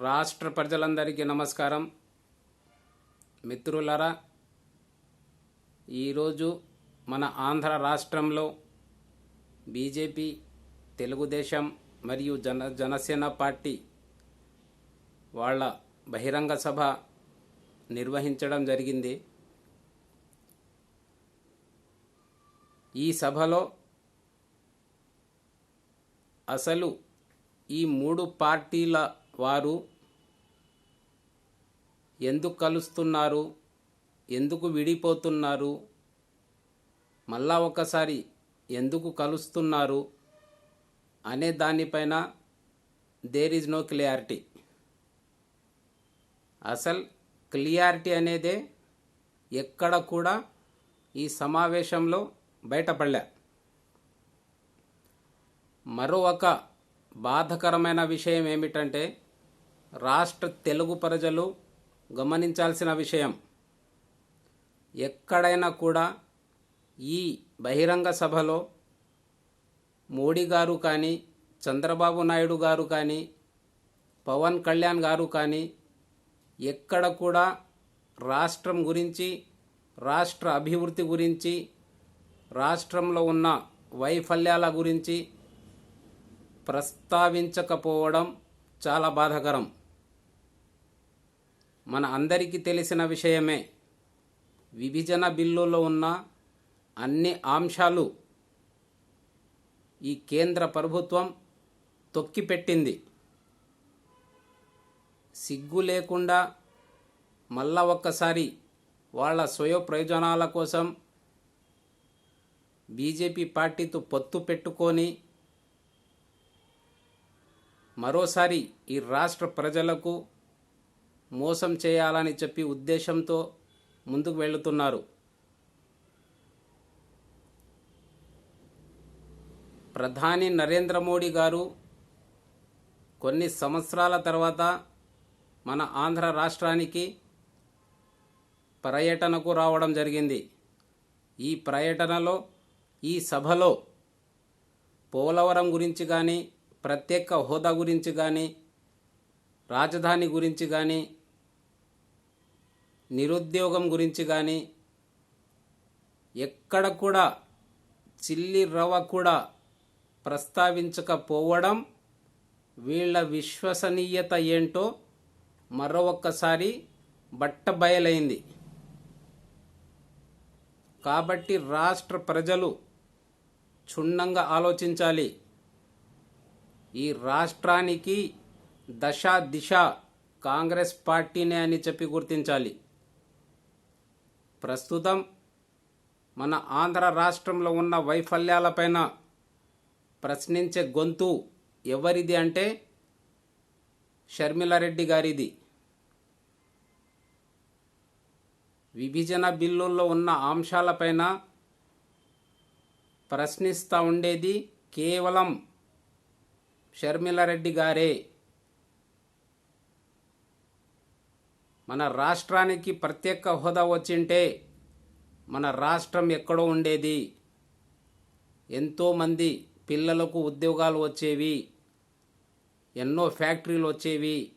రాష్ట్ర ప్రజలందరికీ నమస్కారం. మిత్రులరా ఈరోజు మన ఆంధ్ర రాష్ట్రంలో బీజేపీ తెలుగుదేశం మరియు జన జనసేన పార్టీ వాళ్ళ బహిరంగ సభ నిర్వహించడం జరిగింది. ఈ సభలో అసలు ఈ మూడు పార్టీల వారు ఎందుకు కలుస్తున్నారు? ఎందుకు విడిపోతున్నారు? మళ్ళా ఒకసారి ఎందుకు కలుస్తున్నారు? అనే దానిపైన దేర్ ఈజ్ నో క్లియారిటీ అసలు క్లియారిటీ అనేదే ఎక్కడ కూడా ఈ సమావేశంలో బయటపడలే. మరో ఒక బాధకరమైన విషయం ఏమిటంటే రాష్ట్ర తెలుగు ప్రజలు గమనించాల్సిన విషయం. ఎక్కడైనా కూడా ఈ బహిరంగ సభలో మోడీ గారు కానీ చంద్రబాబు నాయుడు గారు కానీ పవన్ కళ్యాణ్ గారు కానీ ఎక్కడ కూడా రాష్ట్రం గురించి రాష్ట్ర అభివృద్ధి గురించి రాష్ట్రంలో ఉన్న వైఫల్యాల గురించి ప్రస్తావించకపోవడం చాలా బాధాకరం. మన అందరికీ తెలిసిన విషయమే. విభజన బిల్లులో ఉన్న అన్ని అంశాలు ఈ కేంద్ర ప్రభుత్వం తొక్కిపెట్టింది. సిగ్గు లేకుండా మళ్ళా ఒక్కసారి వాళ్ళ స్వయ ప్రయోజనాల కోసం బీజేపీ పార్టీతో పొత్తు పెట్టుకొని మరోసారి ఈ రాష్ట్ర ప్రజలకు మోసం చేయాలని చెప్పి ఉద్దేశంతో ముందుకు వెళుతున్నారు. ప్రధాని నరేంద్ర మోడీ గారు కొన్ని సంవత్సరాల తర్వాత మన ఆంధ్ర రాష్ట్రానికి పర్యటనకు రావడం జరిగింది. ఈ పర్యటనలో ఈ సభలో పోలవరం గురించి కానీ ప్రత్యేక హోదా గురించి కానీ రాజధాని గురించి కానీ నిరుద్యోగం గురించి కానీ ఎక్కడ కూడా చిల్లి రవ్వ కూడా ప్రస్తావించకపోవడం వీళ్ళ విశ్వసనీయత ఏంటో మరో ఒక్కసారి బట్ట బయలైంది కాబట్టి రాష్ట్ర ప్రజలు క్షుణ్ణంగా ఆలోచించాలి. ఈ రాష్ట్రానికి దశ దిశ కాంగ్రెస్ పార్టీనే అని చెప్పి గుర్తించాలి. ప్రస్తుతం మన ఆంధ్ర రాష్ట్రంలో ఉన్న వైఫల్యాలపైన ప్రశ్నించే గొంతు ఎవరిది అంటే షర్మిలారెడ్డి గారిది. విభజన బిల్లుల్లో ఉన్న అంశాలపైన ప్రశ్నిస్తూ ఉండేది కేవలం షర్మిలారెడ్డి గారే. మన రాష్ట్రానికి ప్రత్యేక హోదా వచ్చింటే మన రాష్ట్రం ఎక్కడో ఉండేది. ఎంతోమంది పిల్లలకు ఉద్యోగాలు వచ్చేవి. ఎన్నో ఫ్యాక్టరీలు వచ్చేవి.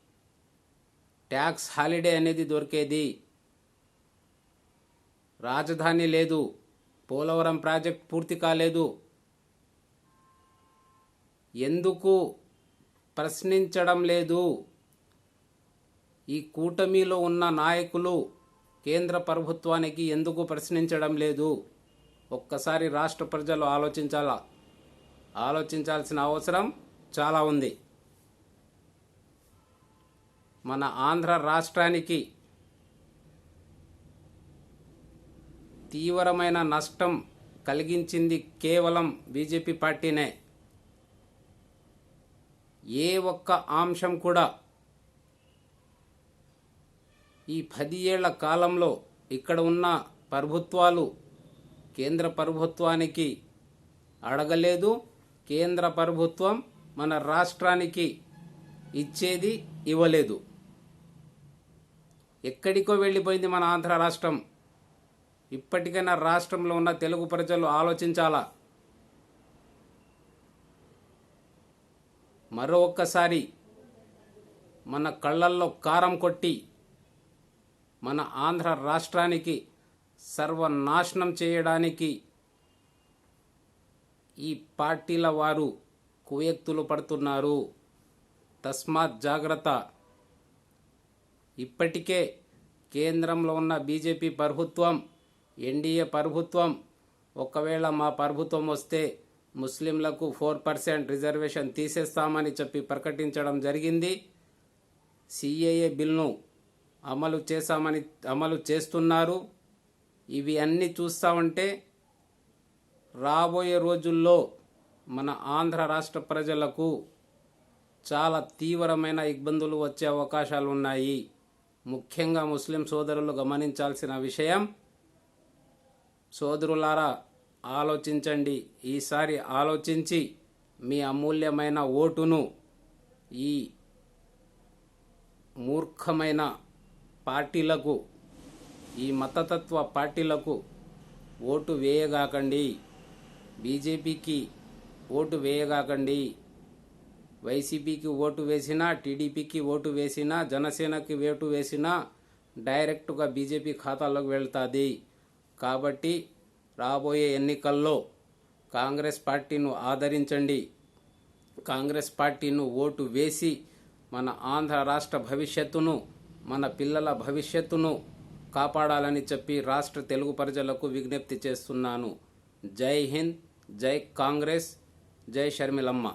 ట్యాక్స్ హాలిడే అనేది దొరికేది. రాజధాని లేదు. పోలవరం ప్రాజెక్ట్ పూర్తి కాలేదు. ఎందుకు ప్రశ్నించడం లేదు? ఈ కూటమిలో ఉన్న నాయకులు కేంద్ర ప్రభుత్వానికి ఎందుకు ప్రశ్నించడం లేదు? ఒక్కసారి రాష్ట్ర ప్రజలు ఆలోచించాలా ఆలోచించాల్సిన అవసరం చాలా ఉంది. మన ఆంధ్ర రాష్ట్రానికి తీవ్రమైన నష్టం కలిగించింది కేవలం బీజేపీ పార్టీనే. ఏ ఒక్క అంశం కూడా ఈ పది ఏళ్ళ కాలంలో ఇక్కడ ఉన్న ప్రభుత్వాలు కేంద్ర ప్రభుత్వానికి అడగలేదు. కేంద్ర ప్రభుత్వం మన రాష్ట్రానికి ఇచ్చేది ఇవ్వలేదు. ఎక్కడికో వెళ్ళిపోయింది మన ఆంధ్ర రాష్ట్రం. ఇప్పటికైనా రాష్ట్రంలో ఉన్న తెలుగు ప్రజలు ఆలోచించాలా? మరో ఒక్కసారి మన కళ్ళల్లో కారం కొట్టి మన ఆంధ్ర రాష్ట్రానికి సర్వనాశనం చేయడానికి ఈ పార్టీల వారు కుయక్తులు పడుతున్నారు. తస్మాత్ జాగ్రత్త. ఇప్పటికే కేంద్రంలో ఉన్న బీజేపీ ప్రభుత్వం ఎన్డీఏ ప్రభుత్వం ఒకవేళ మా ప్రభుత్వం వస్తే ముస్లింలకు ఫోర్ పర్సెంట్ రిజర్వేషన్ తీసేస్తామని చెప్పి ప్రకటించడం జరిగింది. సిఏఏ బిల్ను అమలు చేశామని అమలు చేస్తున్నారు. ఇవి అన్నీ చూస్తామంటే రాబోయే రోజుల్లో మన ఆంధ్ర రాష్ట్ర ప్రజలకు చాలా తీవ్రమైన ఇబ్బందులు వచ్చే అవకాశాలు ఉన్నాయి. ముఖ్యంగా ముస్లిం సోదరులు గమనించాల్సిన విషయం సోదరులారా ఆలోచించండి. ఈసారి ఆలోచించి మీ అమూల్యమైన ఓటును ఈ మూర్ఖమైన పార్టీలకు ఈ మతతత్వ పార్టీలకు ఓటు వేయగాకండి. బీజేపీకి ఓటు వేయగాకండి. వైసీపీకి ఓటు వేసినా టీడీపీకి ఓటు వేసినా జనసేనకి ఓటు వేసినా డైరెక్ట్గా బీజేపీ ఖాతాలోకి వెళ్తుంది. కాబట్టి రాబోయే ఎన్నికల్లో కాంగ్రెస్ పార్టీను ఆదరించండి. కాంగ్రెస్ పార్టీను ఓటు వేసి మన ఆంధ్ర రాష్ట్ర భవిష్యత్తును మన పిల్లల భవిష్యత్తును కాపాడాలని చెప్పి రాష్ట్ర తెలుగు ప్రజలకు విజ్ఞప్తి చేస్తున్నాను. జై హింద్ జై కాంగ్రెస్ జై షర్మిలమ్మ.